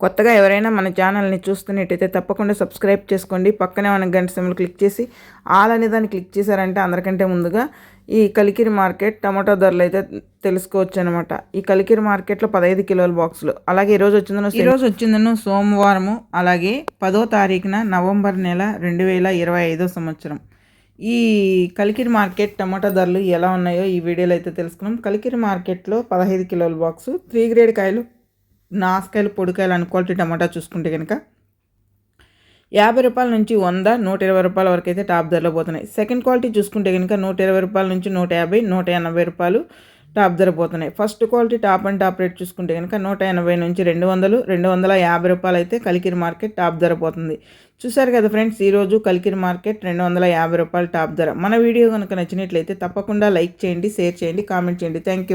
కొత్తగా ఎవరైనా మన ఛానల్ని చూస్తున్నట్టయితే తప్పకుండా సబ్స్క్రైబ్ చేసుకోండి. పక్కనే మన గంట సిమ్లు క్లిక్ చేసి ఆల్ అనే దాన్ని క్లిక్ చేశారంటే అందరికంటే ముందుగా ఈ కలికిరి మార్కెట్ టమాటో ధరలు అయితే తెలుసుకోవచ్చు అనమాట ఈ కలికిరి మార్కెట్లో పదహైదు కిలోల బాక్సులు. అలాగే ఈరోజు వచ్చిందను ఈరోజు వచ్చిందను సోమవారము అలాగే పదో తారీఖున నవంబర్ నెల రెండు వేల ఇరవై ఐదో సంవత్సరం. ఈ కలికిరి మార్కెట్ టమాటా ధరలు ఎలా ఉన్నాయో ఈ వీడియోలో అయితే తెలుసుకున్నాం. కలికిరి మార్కెట్లో పదహైదు కిలోల బాక్సు త్రీ గ్రేడ్ కాయలు నాసుకాయలు పొడికాయలు అను క్వాలిటీ టమాటా చూసుకుంటే కనుక యాభై రూపాయల నుంచి వంద నూట ఇరవై రూపాయల వరకు అయితే టాప్ ధరలో పోతున్నాయి. సెకండ్ క్వాలిటీ చూసుకుంటే కనుక నూట ఇరవై రూపాయల నుంచి నూట యాభై నూట ఎనభై రూపాయలు టాప్ ధర పోతున్నాయి. First quality top and top rate చూసుకుంటే కనుక నూట ఎనభై నుంచి రెండు వందలు రెండు వందల యాభై రూపాయలు అయితే కలికిరి మార్కెట్ టాప్ ధర పోతుంది. చూసారు కదా ఫ్రెండ్స్ ఈరోజు కలికిరి మార్కెట్ రెండు వందల యాభై రూపాయలు టాప్ ధర. మన వీడియో కనుక నచ్చినట్లయితే తప్పకుండా లైక్ చేయండి షేర్ చేయండి కామెంట్ చేయండి. Thank you